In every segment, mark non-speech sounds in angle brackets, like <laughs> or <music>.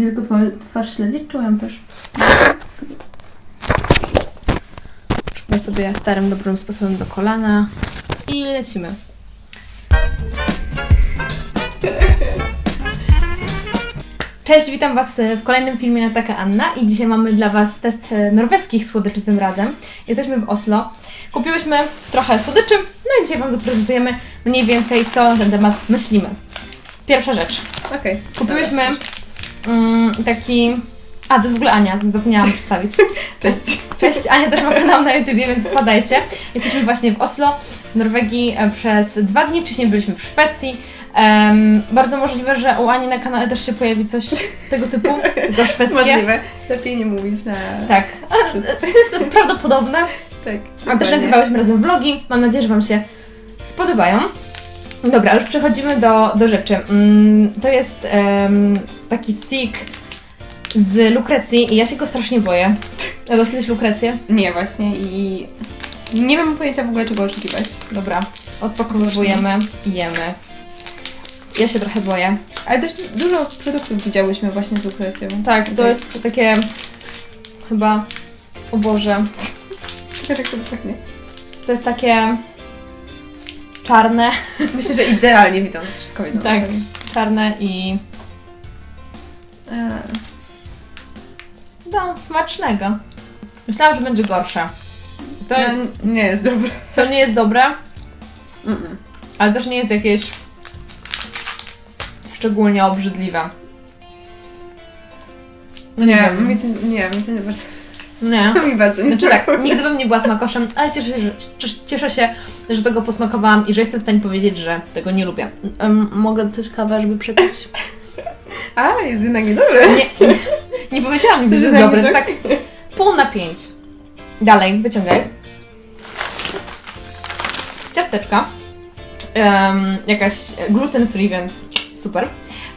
Będzie tylko twoją twarz śledzić, czy ją też? Przypnę sobie starym, dobrym sposobem do kolana i lecimy. Cześć, witam Was w kolejnym filmie na Taka Anna i dzisiaj mamy dla Was test e, norweskich słodyczy tym razem. Jesteśmy w Oslo. Kupiłyśmy trochę słodyczy, no i dzisiaj Wam zaprezentujemy mniej więcej co na ten temat myślimy. Pierwsza rzecz. Okej. Kupiłyśmy mm, taki... A, to jest w ogóle Ania, zapomniałam przedstawić. <laughs> Cześć. Cześć, Ania też ma kanał na YouTubie, więc wpadajcie. Jesteśmy właśnie w Oslo, w Norwegii e, przez dwa dni. Wcześniej byliśmy w Szwecji. Em, bardzo możliwe, że u Ani na kanale też się pojawi coś tego typu, tylko szwedzkie. Możliwe. Lepiej nie mówić na... Tak, a, e, to jest prawdopodobne. Tak. A też nagrywałyśmy razem vlogi. Mam nadzieję, że Wam się spodobają. Dobra, już przechodzimy do, do rzeczy. Mm, to jest em, taki stick z lukrecji i ja się go strasznie boję. Jadłaś kiedyś lukrecję? Nie, właśnie i... Nie mam pojęcia w ogóle czego oczekiwać. Dobra, odpakowujemy i jemy. Ja się trochę boję. Ale dość dużo produktów widziałyśmy właśnie z lukrecją. Tak, to Tak. jest takie chyba, o Boże, <laughs> Ciekawe jak to pachnie. to jest takie czarne, <laughs> Myślę, że idealnie widzą. Wszystko widzą. Tak. czarne i A, no, smacznego. Myślałam, że będzie gorsze. To, no, nie jest dobre. to nie jest dobre, Mm-mm. ale też nie jest jakieś szczególnie obrzydliwe. No nie Nie, wiem. mi to, nie, mi to nie bardzo... Nie. <laughs> Mi bardzo nie Znaczy tak, nigdy bym nie była smakoszem, ale cieszę się, że, cieszę się, że tego posmakowałam i że jestem w stanie powiedzieć, że tego nie lubię. Em, mogę też kawę, żeby przepić? A, jest jednak niedobre. Nie, nie powiedziałam nigdy, że jest dobre. To jest tak pół na pięć. Dalej, wyciągaj. Ciasteczka. Em, jakaś gluten free, więc super.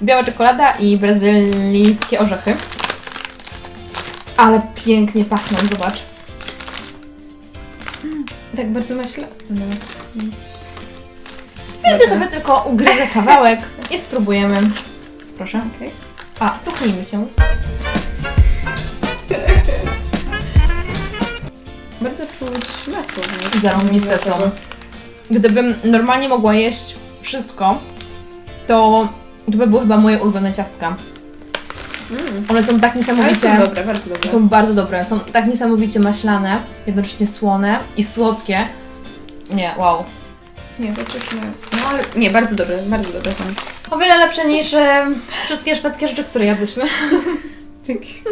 Biała czekolada i brazylijskie orzechy. Ale pięknie pachną, zobacz. Tak bardzo myślę. No. Więc ja sobie tylko ugryzę kawałek i spróbujemy. Proszę. Okej. A, stuknijmy się. Bardzo czuć masło. Zarąbiste są. Gdybym normalnie mogła jeść wszystko, to to by były chyba moje ulubione ciastka. Mm. One są tak Ale niesamowicie... są dobre, bardzo dobre. Są bardzo dobre, są tak niesamowicie maślane, jednocześnie słone i słodkie. Nie, wow. Nie, to coś nie. No ale nie, bardzo dobre, bardzo dobre są. O wiele lepsze niż e, wszystkie szwedzkie rzeczy, które jadłyśmy. <laughs> Dzięki.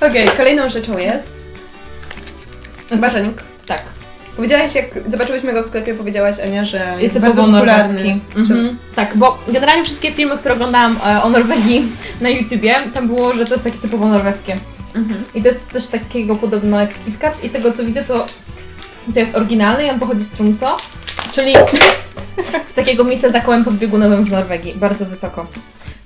Okej, kolejną rzeczą jest baszenik. Tak. Powiedziałaś, jak zobaczyłyśmy go w sklepie, powiedziałaś Ania, że Jest bardzo norweski. Mhm. Tak, bo generalnie wszystkie filmy, które oglądałam e, o Norwegii <laughs> na YouTubie, tam było, że to jest takie typowo norweskie. Mhm. I to jest coś takiego podobno jak KitKat i z tego co widzę to to jest oryginalny i on pochodzi z Tromsø, czyli z takiego miejsca za kołem podbiegunowym w Norwegii, bardzo wysoko.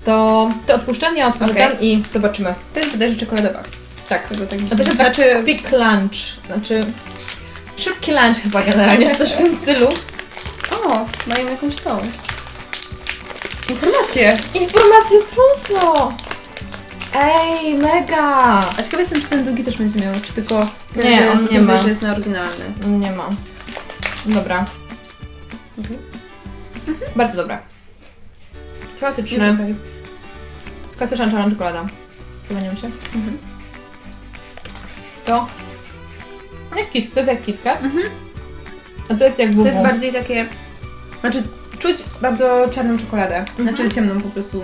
To, to otwórzczenie, otworzę Okej. ten i zobaczymy. To jest bodajże czekoladowa. Tak. Z tego tak A to jest znaczy, znaczy quick lunch, znaczy szybki lunch chyba generalnie, czy coś w tym stylu. O, mają jakąś tą. Informacje o Tromsø! Ej, mega! A ciekawa jestem, czy ten drugi też będzie miał, czy tylko Nie, że on jest, nie ma. że jest na oryginalny. Nie ma. Dobra. Mhm. Bardzo dobra. Klasyczny. Jest okej. Klasyczna czarna czekolada. Przypomniał się. Mhm. To. Jak kit, to jest jak KitKat, Mhm. a to jest jak WW. To jest bardziej takie. Znaczy, czuć bardzo czarną czekoladę. Mhm. Znaczy ciemną po prostu.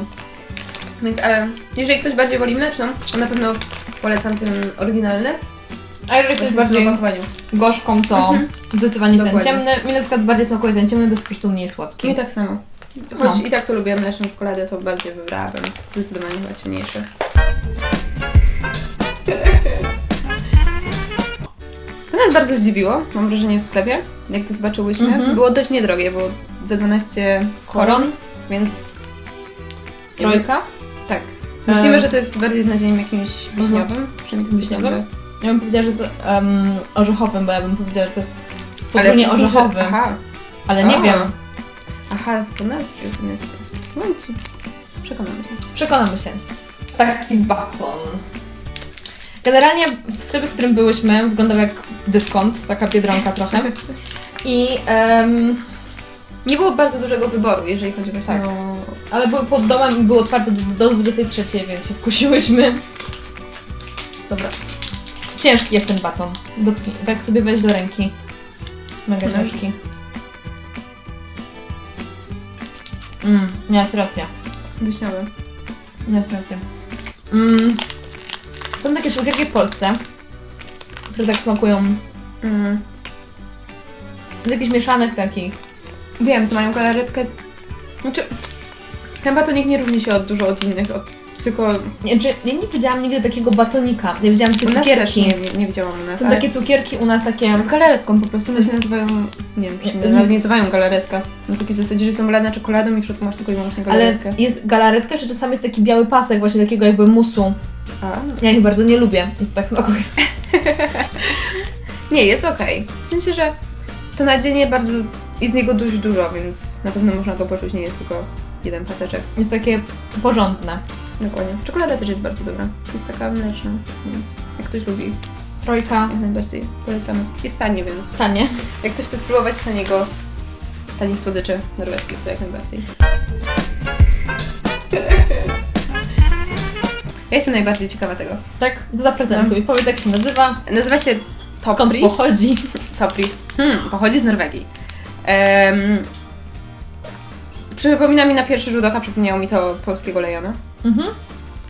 Więc, ale jeżeli ktoś bardziej woli mleczną, to na pewno polecam ten oryginalny. A jeżeli ktoś jest bardziej w opakowaniu. gorzką, to Mhm. zdecydowanie ten ciemny. Mi na przykład bardziej smakuje ten ciemny, bo jest po prostu mniej słodki. Mi tak samo. Choć No. i tak to lubię mleczną czekoladę, to bardziej wybrałabym. Zdecydowanie chyba ciemniejsze. Nas bardzo zdziwiło, mam wrażenie, w sklepie, jak to zobaczyłyśmy. Mhm. Było dość niedrogie, bo za 12 koron, Koron, więc trojka. Tak. Myślimy, E. że to jest bardziej z nadzieniem jakimś wiśniowym. Przynajmniej tak Wiśniowym? wygląda. Ja bym powiedziała, że z um, orzechowym, bo ja bym powiedziała, że to jest podwójnie w sensie- orzechowy. Aha. Ale nie A. wiem. Aha, z nazwy semestru. Momenci. Przekonamy się. Przekonamy się. Taki baton. Generalnie w sklepie, w którym byłyśmy, wyglądał jak dyskont, taka biedronka trochę. I, em, Nie było bardzo dużego wyboru, jeżeli chodzi właśnie Tak. o... ale był pod domem i było otwarte do, do 23, więc się skusiłyśmy. Dobra. Ciężki jest ten baton. Dotknij. Tak sobie weź do ręki. Mega ciężki. Mm, miałaś rację. Wiśniowy. Miałaś rację. Mm. Są takie cukierki w Polsce, które tak smakują Mm. z jakichś mieszanek takich. Wiem, co mają galaretkę. Znaczy, ten batonik nie różni się od, dużo od innych, od tylko... Znaczy, ja nie widziałam nigdy takiego batonika. Ja widziałam takie nas też cukierki. nie, nie, nie widziałam u nas, Są ale... takie cukierki u nas takie... Z galaretką po prostu, one się nazywają, nie wiem, czy Nie, nie, nawet nie nazywają galaretka. Na takiej zasadzie, że są lane czekoladą i w środku masz tylko i wyłącznie Ale galaretkę. jest galaretka, czy czasami jest taki biały pasek, właśnie takiego jakby musu. A, Ja ich bardzo nie lubię, więc tak smakuje. <laughs> Nie, jest okej. W sensie, że to nadzienie bardzo... i z niego dość dużo, więc na pewno można go poczuć, nie jest tylko jeden paseczek. Jest takie porządne. Dokładnie. Czekolada też jest bardzo dobra. Jest taka mleczna, więc jak ktoś lubi, Trojka. jak najbardziej polecamy. Jest tanie, więc Tanie. jak ktoś chce spróbować taniego, tanich słodyczy norweskich, to jak najbardziej. <laughs> Ja jestem najbardziej ciekawa tego. Tak? Zaprezentuj. Powiedz jak się nazywa, Nazywa się skąd Topris. pochodzi. Topris. Hmm, pochodzi z Norwegii. Um, przypomina mi na pierwszy rzut oka, przypomniało mi to polskiego lejona. Mhm.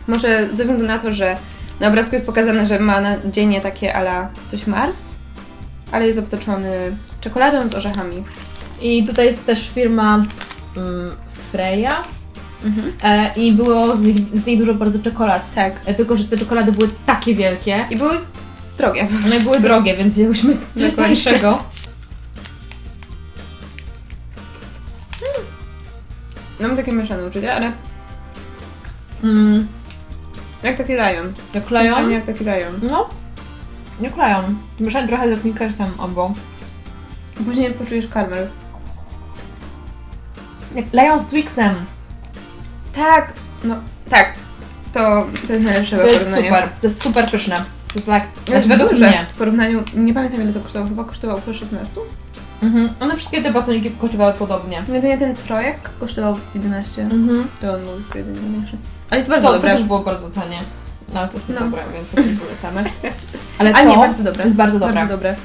Może ze względu na to, że na obrazku jest pokazane, że ma nadzienie takie ala coś Mars, ale jest obtoczony czekoladą z orzechami. I tutaj jest też firma mm, Freya. Mhm. E, I było z, nich, z niej dużo bardzo czekolad. Tak. E, tylko, że te czekolady były takie wielkie. I były drogie. One były <laughs> drogie, więc wzięłyśmy coś Dokładnie. tańszego. Mam takie mieszane uczucia, ale Mm, jak taki lion. jak kleją? jak taki lion. No, nie kleją. Mieszałem trochę ze Snickersem obok. Później poczujesz karmel. Jak leją z Twixem. Tak, no tak. To, to jest najlepsze To jest porównanie. super. To jest super pyszne. To jest tak, To jest według duże mnie. w porównaniu, nie pamiętam ile to kosztowało, chyba kosztowało około 16? Mhm. One wszystkie te batoniki kosztowały podobnie. No to nie ten trojek kosztował 11, Mhm. to on był jedynie największy. Ale jest bardzo To, to dobre. też było bardzo tanie. No ale to jest No. niedobre, więc to też polecamy. <laughs> Ale to nie, bardzo dobre. jest bardzo dobre. Bardzo dobre.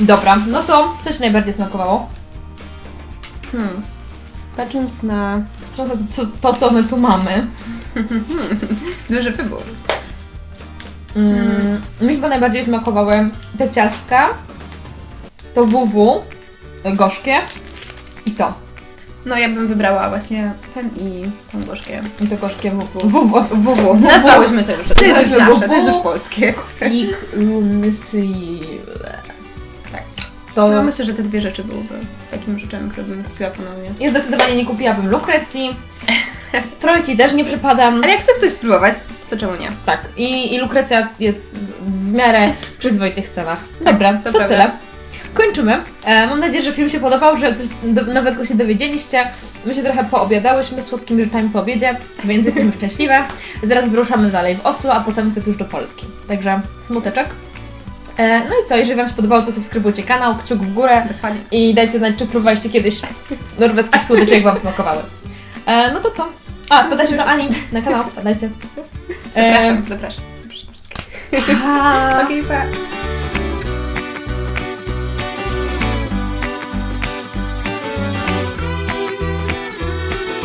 Dobra, no to Ci najbardziej smakowało? Hmm. Patrząc na to, co, to, co my tu mamy. <laughs> duży wybór. Mm, mi chyba najbardziej smakowały te ciastka, to WW, to gorzkie i to. No ja bym wybrała właśnie ten i tą gorzkie. I to gorzkie WW. WW. WW. Nazwałyśmy to już. To jest już nasze, to jest już polskie. Tak. To No myślę, że te dwie rzeczy byłyby takim rzeczami, które bym kupiła ponownie. ja zdecydowanie nie kupiłabym lukrecji. <laughs> Trojki też nie przypadam. Ale jak chce ktoś spróbować, to czemu nie? Tak, i, i lukrecja jest w miarę przyzwoitych cenach. Dobra, to to, prawda. tyle. Kończymy. E, mam nadzieję, że film się podobał, że coś do, nowego się dowiedzieliście. My się trochę poobiadałyśmy słodkimi rzeczami po obiedzie, więc jesteśmy <laughs> szczęśliwe. Zaraz wyruszamy dalej w Oslo, a potem niestety już do Polski. Także smuteczek. E, no i co, jeżeli Wam się podobało, to subskrybujcie kanał, kciuk w górę Dokładnie. i dajcie znać, czy próbowaliście kiedyś norweskich słodyczy, jak Wam smakowały. E, no to co? A, podajcie do Ani na kanał, podajcie. Zapraszam, zapraszam. Zapraszam wszystkich. <laughs> Okej, pa.